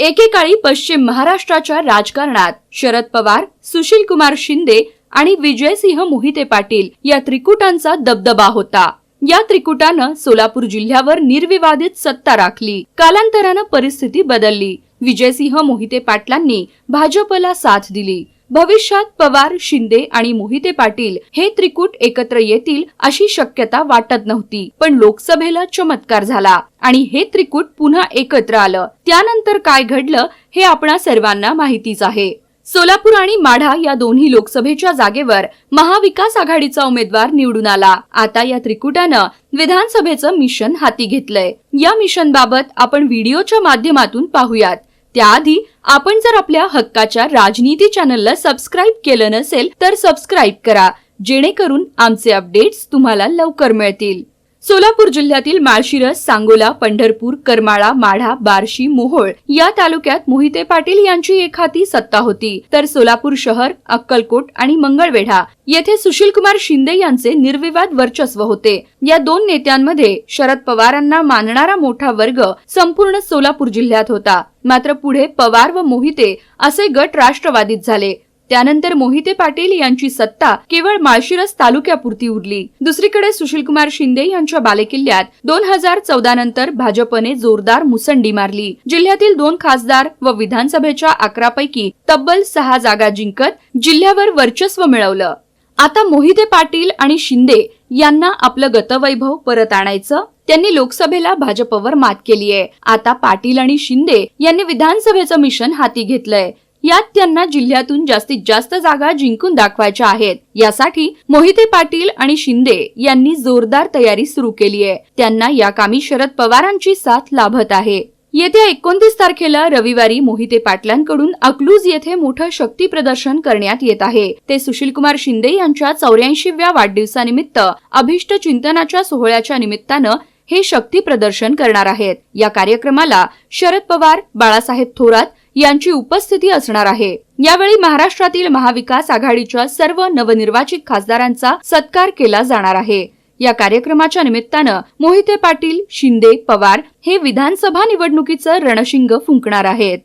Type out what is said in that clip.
एकेकाळी पश्चिम महाराष्ट्राच्या राजकारणात शरद पवार सुशील कुमार शिंदे आणि विजयसिंह मोहिते पाटील या त्रिकुटांचा दबदबा होता. या त्रिकुटानं सोलापूर जिल्ह्यावर निर्विवादित सत्ता राखली. कालांतरानं परिस्थिती बदलली. विजयसिंह मोहिते पाटलांनी भाजपला साथ दिली. भविष्यात पवार शिंदे आणि मोहिते पाटील हे त्रिकूट एकत्र येतील अशी शक्यता वाटत नव्हती. पण लोकसभेला चमत्कार झाला आणि हे त्रिकूट पुन्हा एकत्र आलं. त्यानंतर काय घडलं हे आपणा सर्वांना माहितीच आहे. सोलापूर आणि माढा या दोन्ही लोकसभेच्या जागेवर महाविकास आघाडीचा उमेदवार निवडून आला. आता या त्रिकुटानं विधानसभेचं मिशन हाती घेतलंय. या मिशन बाबत आपण व्हिडिओच्या माध्यमातून पाहूयात. त्याआधी आपण जर आपल्या हक्काच्या राजनीती चॅनलला सबस्क्राईब केलं नसेल तर सबस्क्राईब करा जेणेकरून आमचे अपडेट्स तुम्हाला लवकर मिळतील. सोलापूर जिल्ह्यातील माळशिरस सांगोला पंढरपूर करमाळा माढा बार्शी मोहोळ या तालुक्यात मोहिते पाटील यांची एक हाती सत्ता होती. तर सोलापूर शहर अक्कलकोट आणि मंगळवेढा येथे सुशीलकुमार शिंदे यांचे निर्विवाद वर्चस्व होते. या दोन नेत्यांमध्ये शरद पवारांना मानणारा मोठा वर्ग संपूर्ण सोलापूर जिल्ह्यात होता. मात्र पुढे पवार व मोहिते असे गट राष्ट्रवादीत झाले. त्यानंतर मोहिते पाटील यांची सत्ता केवळ माळशिरस तालुक्यापुरती उरली. दुसरीकडे सुशीलकुमार शिंदे यांच्या बालेकिल्ल्यात दोन हजार चौदा नंतर भाजपने जोरदार मुसंडी मारली. जिल्ह्यातील दोन खासदार व विधानसभेच्या अकरा पैकी तब्बल सहा जागा जिंकत जिल्ह्यावर वर्चस्व मिळवलं. आता मोहिते पाटील आणि शिंदे यांना आपलं गतवैभव परत आणायचं त्यांनी लोकसभेला भाजपवर मात केली आहे आता पाटील आणि शिंदे यांनी विधानसभेचं मिशन हाती घेतलंय. यात त्यांना जिल्ह्यातून जास्तीत जास्त जागा जिंकून दाखवायच्या आहेत. यासाठी मोहिते पाटील आणि शिंदे यांनी जोरदार तयारी सुरू केली आहे. त्यांना या कामी शरद पवारांची साथ लाभत आहे. येत्या एकोणतीस तारखेला रविवारी मोहिते पाटलांकडून अकलूज येथे मोठं शक्ती प्रदर्शन करण्यात येत आहे. ते सुशीलकुमार शिंदे यांच्या चौऱ्याऐंशीव्या वाढदिवसानिमित्त अभिष्ट चिंतनाच्या सोहळ्याच्या निमित्तानं हे शक्ती प्रदर्शन करणार आहेत. या कार्यक्रमाला शरद पवार बाळासाहेब थोरात यांची उपस्थिती असणार आहे. यावेळी महाराष्ट्रातील महाविकास आघाडीच्या सर्व नवनिर्वाचित खासदारांचा सत्कार केला जाणार आहे. या कार्यक्रमाच्या निमित्तानं मोहिते पाटील शिंदे पवार हे विधानसभा निवडणुकीचं रणशिंग फुंकणार आहेत.